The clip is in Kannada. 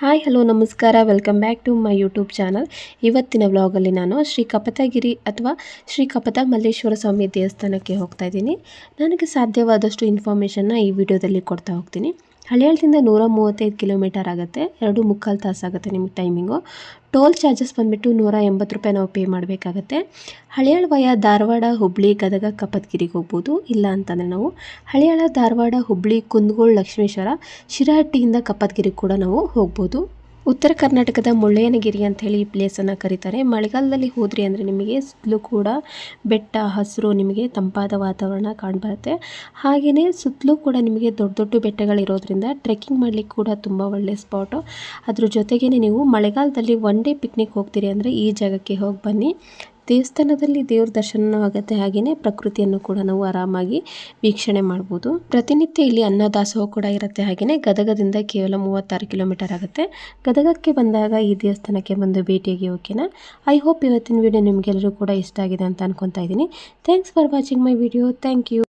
ಹಾಯ್ ಹಲೋ ನಮಸ್ಕಾರ. Welcome back to my YouTube channel ಇವತ್ತಿನ ವ್ಲಾಗಲ್ಲಿ ನಾನು ಶ್ರೀ ಕಪತಗಿರಿ ಅಥವಾ ಶ್ರೀ ಕಪತ ಮಲ್ಲೇಶ್ವರ ಸ್ವಾಮಿ ದೇವಸ್ಥಾನಕ್ಕೆ ಹೋಗ್ತಾ ಇದ್ದೀನಿ. ನನಗೆ ಸಾಧ್ಯವಾದಷ್ಟು ಇನ್ಫಾರ್ಮೇಷನ್ನ ಈ ವಿಡಿಯೋದಲ್ಲಿ ಕೊಡ್ತಾ ಹೋಗ್ತೀನಿ. ಹಳಿಯಾಳದಿಂದ ನೂರ ಮೂವತ್ತೈದು ಕಿಲೋಮೀಟರ್ ಆಗುತ್ತೆ. ಎರಡು ಮುಕ್ಕಾಲು ತಾಸು ಆಗುತ್ತೆ ನಿಮಗೆ ಟೈಮಿಂಗು ಟೋಲ್ ಚಾರ್ಜಸ್ ಬಂದುಬಿಟ್ಟು ನೂರ ಎಂಬತ್ತು ರೂಪಾಯಿ ನಾವು ಪೇ ಮಾಡಬೇಕಾಗತ್ತೆ. ಹಳಿಯಾಳ ವಯ ಧಾರವಾಡ, ಹುಬ್ಳಿ, ಗದಗ ಕಪ್ಪತ್ಗಿರಿಗೆ ಹೋಗ್ಬೋದು. ಇಲ್ಲ ಅಂತಂದರೆ ನಾವು ಹಳಿಯಾಳ ಧಾರವಾಡ, ಹುಬ್ಳಿ, ಕುಂದಗೋಳ, ಲಕ್ಷ್ಮೇಶ್ವರ ಶಿರಹಟ್ಟಿಯಿಂದ ಕಪ್ಪತ್ಗಿರಿಗೆ ಕೂಡ ನಾವು ಹೋಗ್ಬೋದು. ಉತ್ತರ ಕರ್ನಾಟಕದ ಮುಳ್ಳಯ್ಯನಗಿರಿ ಅಂತ ಹೇಳಿ ಈ ಪ್ಲೇಸನ್ನು ಕರೀತಾರೆ. ಮಳೆಗಾಲದಲ್ಲಿ ಹೋದ್ರಿ ಅಂದರೆ ನಿಮಗೆ ಸುತ್ತಲೂ ಕೂಡ ಬೆಟ್ಟ, ಹಸಿರು ನಿಮಗೆ ತಂಪಾದ ವಾತಾವರಣ ಕಾಣ್ಬರುತ್ತೆ. ಹಾಗೆಯೇ ಸುತ್ತಲೂ ಕೂಡ ನಿಮಗೆ ದೊಡ್ಡ ದೊಡ್ಡ ಬೆಟ್ಟಗಳಿರೋದ್ರಿಂದ ಟ್ರೆಕ್ಕಿಂಗ್ ಮಾಡಲಿಕ್ಕೆ ಕೂಡ ತುಂಬ ಒಳ್ಳೆಯ ಸ್ಪಾಟು ಅದ್ರ ಜೊತೆಗೇ ನೀವು ಮಳೆಗಾಲದಲ್ಲಿ ಒನ್ ಡೇ ಪಿಕ್ನಿಕ್ ಹೋಗ್ತೀರಿ ಅಂದರೆ ಈ ಜಾಗಕ್ಕೆ ಹೋಗಿ ಬನ್ನಿ. ದೇವಸ್ಥಾನದಲ್ಲಿ ದೇವ್ರ ದರ್ಶನ ಆಗುತ್ತೆ ಹಾಗೆಯೇ ಪ್ರಕೃತಿಯನ್ನು ಕೂಡ ನಾವು ಆರಾಮಾಗಿ ವೀಕ್ಷಣೆ ಮಾಡ್ಬೋದು. ಪ್ರತಿನಿತ್ಯ ಇಲ್ಲಿ ಅನ್ನದಾಸೋಹ ಕೂಡ ಇರುತ್ತೆ ಹಾಗೆಯೇ ಗದಗದಿಂದ ಕೇವಲ ಮೂವತ್ತಾರು ಕಿಲೋಮೀಟರ್ ಆಗುತ್ತೆ. ಗದಗಕ್ಕೆ ಬಂದಾಗ ಈ ದೇವಸ್ಥಾನಕ್ಕೆ ಬಂದು ಭೇಟಿಯಾಗಿ ಓಕೆನಾ? ಐ ಹೋಪ್ ಇವತ್ತಿನ ವಿಡಿಯೋ ನಿಮಗೆಲ್ಲರೂ ಕೂಡ ಇಷ್ಟ ಆಗಿದೆ ಅಂತ ಅನ್ಕೊತಾ ಇದ್ದೀನಿ. Thanks for watching my video thank you